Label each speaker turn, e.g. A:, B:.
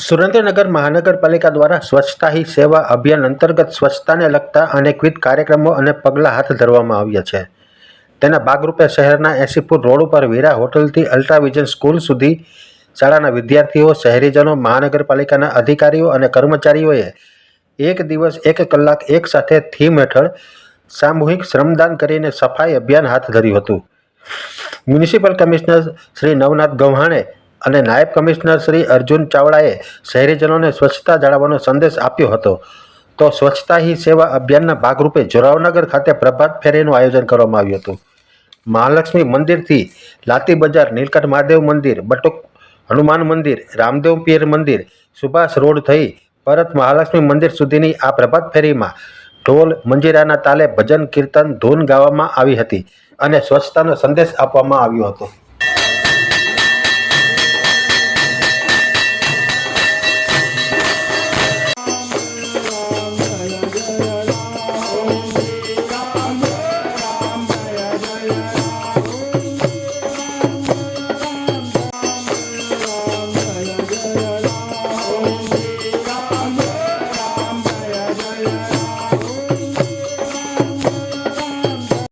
A: સુરેન્દ્રનગર મહાનગરપાલિકા દ્વારા સ્વચ્છતા હી સેવા અભિયાન અંતર્ગત સ્વચ્છતાને લગતા અનેકવિધ કાર્યક્રમો અને પગલાં હાથ ધરવામાં આવ્યા છે. તેના ભાગરૂપે શહેરના એસીપુર રોડ ઉપર વીરા હોટલથી અલ્ટ્રાવિઝન સ્કૂલ સુધી શાળાના વિદ્યાર્થીઓ, શહેરીજનો, મહાનગરપાલિકાના અધિકારીઓ અને કર્મચારીઓએ એક દિવસ એક કલાક એક સાથે થીમ હેઠળ સામૂહિક શ્રમદાન કરીને સફાઈ અભિયાન હાથ ધર્યું હતું. મ્યુનિસિપલ કમિશનર શ્રી નવનાથ ગવ્હાણે અને નાયબ કમિશનર શ્રી અર્જુન ચાવડાએ શહેરીજનોને સ્વચ્છતા જાળવવાનો સંદેશ આપ્યો હતો. તો સ્વચ્છતા હી સેવા અભિયાનના ભાગરૂપે જોરાવનગર ખાતે પ્રભાત ફેરીનું આયોજન કરવામાં આવ્યું હતું. મહાલક્ષ્મી મંદિરથી લાતી બજાર, નીલકંઠ મહાદેવ મંદિર, બટુક, હનુમાન મંદિર, રામદેવ પીર મંદિર, સુભાષ રોડ થઈ પરત મહાલક્ષ્મી મંદિર સુધીની આ પ્રભાત ફેરીમાં ઢોલ, મંજીરાના તાલે ભજન, કીર્તન, ધૂન ગાવામાં આવી હતી અને સ્વચ્છતાનો સંદેશ આપવામાં આવ્યો હતો.